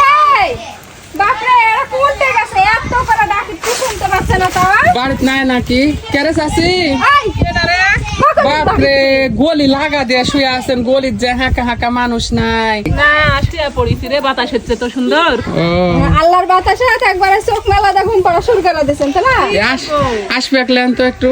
রে। বাপরে এরা কোনটা গেছে? এত করে ডাকি তুই শুনতে পাচ্ছে না তো। বাড়িতে নাই নাকি? কেরে চাষি বাপরে। গলি লাগা দিয়ে শুয়ে আছেন গলির যে হাঁকা হাঁকা মানুষ নাই। না শুয়ে পড়িছি রে বাতাস হচ্ছে তো সুন্দর। আল্লাহর বাতাসে একবারে চোখ মেলা দেখুন পড়া শুরু করে দিয়েছেন তো। না আসবে একলেন তো একটু।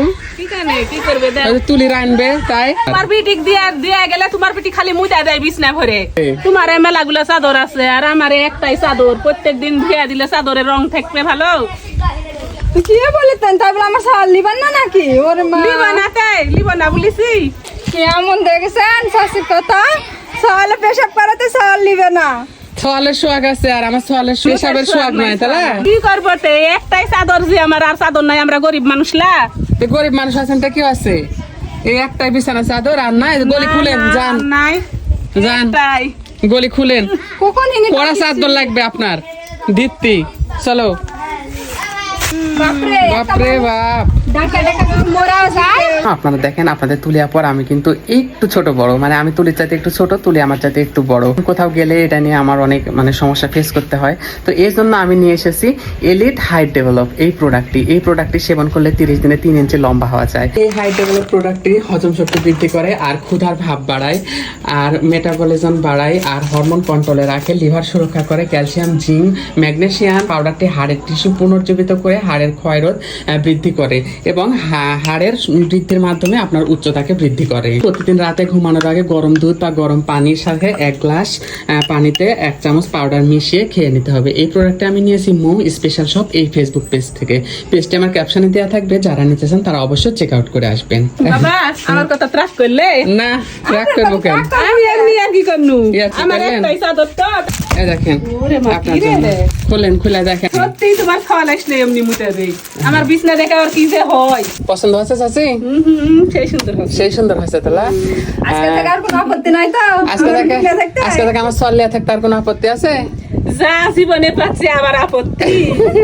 তুলি রানবে তাই। তোমার পিটিক দিয়া দিয়া গেলে তোমার পিটি খালি মুইতা দেয় বিছনা ভরে। তোমার মেলা গুলো চাদর আছে আর আমার একটাই চাদর। প্রত্যেক দিন ধুয়ে দিলে চাদরের রং থাকবে ভালো। কি বলিতেন? তাই বলে আমার সাল লিবেন না নাকি? ওরে মা। লিব না তাই লিব না বলিছি। কেমন দেখেছেন? শাশির কথা? সালে পেশাব করাতে সাল লিবে না। সোয়ালের সোয়াগ আছে আর আমার সোয়ালের পেশাবের সোয়াগ নাই তাহলে? কি করব তে? একটাই চাদর যে আমার আর চাদর নাই আমরা গরিব মানুষলা তো গরিব মানুষ আছেন তা কি আছে? এই একটাই বিছানা চাদর আর নাই গলি খুলেন যান। নাই। যান। গলি খুলেন। কখন পড়া চাদর লাগবে আপনার। দিত্তি চলো বাপরে বাপরে বাপ ডাকা ডাকা মোরা যায় আপনারা দেখেন আপনাদের তুলিয়া পর আমি কিন্তু একটু ছোট বড়। মানে আমি তুলির চাইতে একটু ছোট তুলি আমার চাইতে একটু বড়। কোথাও গেলে এটা নিয়ে আমার অনেক মানে সমস্যা ফেস করতে হয়। তো এই জন্য আমি নিয়ে এসেছি এলিট হাইট ডেভেলপ এই প্রোডাক্টটি এই প্রোডাক্টটি সেবন করলে তিরিশ দিনে তিন ইঞ্চি লম্বা হওয়া যায়। এই হাইট ডেভেলপ প্রোডাক্টটি হজম শক্তি বৃদ্ধি করে আর ক্ষুধার ভাব বাড়ায় আর মেটাবলিজম বাড়ায় আর হরমোন কন্ট্রোলে রাখে লিভার সুরক্ষা করে ক্যালসিয়াম জিঙ্ক ম্যাগনেশিয়াম পাউডারটি হাড়ের টিস্যু পুনর্জীবিত করে হাড়ের ক্ষয়রোধ বৃদ্ধি করে এবং হাড়ের বৃদ্ধির মাধ্যমে আপনার উচ্চতাকে বৃদ্ধি করে। প্রতিদিন রাতে ঘুমানোর আগে গরম দুধ বা গরম পানির সাথে এক গ্লাস পানিতে এক চামচ পাউডার মিশিয়ে খেয়ে নিতে হবে। এই প্রোডাক্টটা আমি নিয়েছি মো স্পেশাল শপ এই ফেসবুক পেজ থেকে। পেজটি আমার ক্যাপশনে দেওয়া থাকবে যারা নিতে চান তারা অবশ্যই চেক আউট করে আসবেন। বাবা আমার কথা ত্রাস করলে? না রাগ করব কেন? আমি এমনি আর কি করনু? আমার একটাই চাদর তো। দেখেন? খুলেন খুলে দেখেন। সত্যি তোমার এমনি দেই। আমার বিছনা দেখে আর কি যে হয়। পছন্দ চাচি? সেই সুন্দর হয়েছে। সেই সুন্দর হয়েছে তাহলে আজকে থেকে আর কোনো আপত্তি নাই তো। আজকে আমার থেকে? আজকে আমার থাকতে আর কোনো আপত্তি আছে? যা জীবনে পাচ্ছে আমার আপত্তি।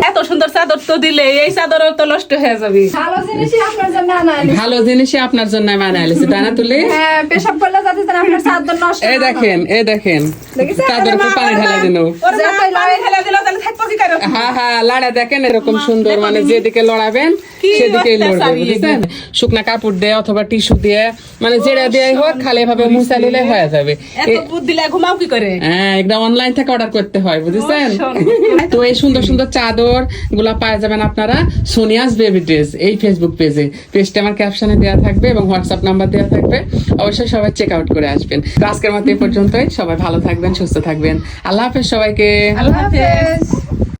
এত সুন্দর চাদর তো দিলে এই চাদর তো নষ্ট হয়ে যাবে। ভালো জিনিসই আপনার জন্য আনা হয়েছে। ভালো জিনিসই আপনার জন্য মানে তাই না তুলি? হ্যাঁ পেশাব করলে যাতে যেন আপনার চাদর নষ্ট এই দেখেন এই দেখেন? তাদের উপর পানি ঢালা দিন ওর মা পানি ঢেলে দিল তাহলে থাকব কি করে হ্যাঁ হ্যাঁ লাড়া দেখেন এরকম সুন্দর মানে যেদিকে লড়াবেন কি সেদিকেই লড়বে বুঝছেন? শুকনা কাপড় দিয়ে অথবা টিস্যু দিয়ে মানে যেটা দিয়ে হোক খালি এভাবে মুছা নিলে হয়ে যাবে। এত বুদ্ধি দিলে ঘুমাও কি করে? হ্যাঁ একদম অনলাইন থেকে অর্ডার করতে হয়। বুঝেছেন? তো এই সুন্দর সুন্দর চাদরগুলা পাওয়া যাবেন আপনারা সোনিয়াস বেবি ড্রেস এই ফেসবুক পেজে পেজটা আমার ক্যাপশনে দেওয়া থাকবে এবং হোয়াটসঅ্যাপ নাম্বার দেওয়া থাকবে। অবশ্যই সবাই চেক আউট করে আসবেন। আজকের মতো এই পর্যন্তই। সবাই ভালো থাকবেন সুস্থ থাকবেন। আল্লাহ হাফেজ সবাইকে। আল্লাহ হাফেজ।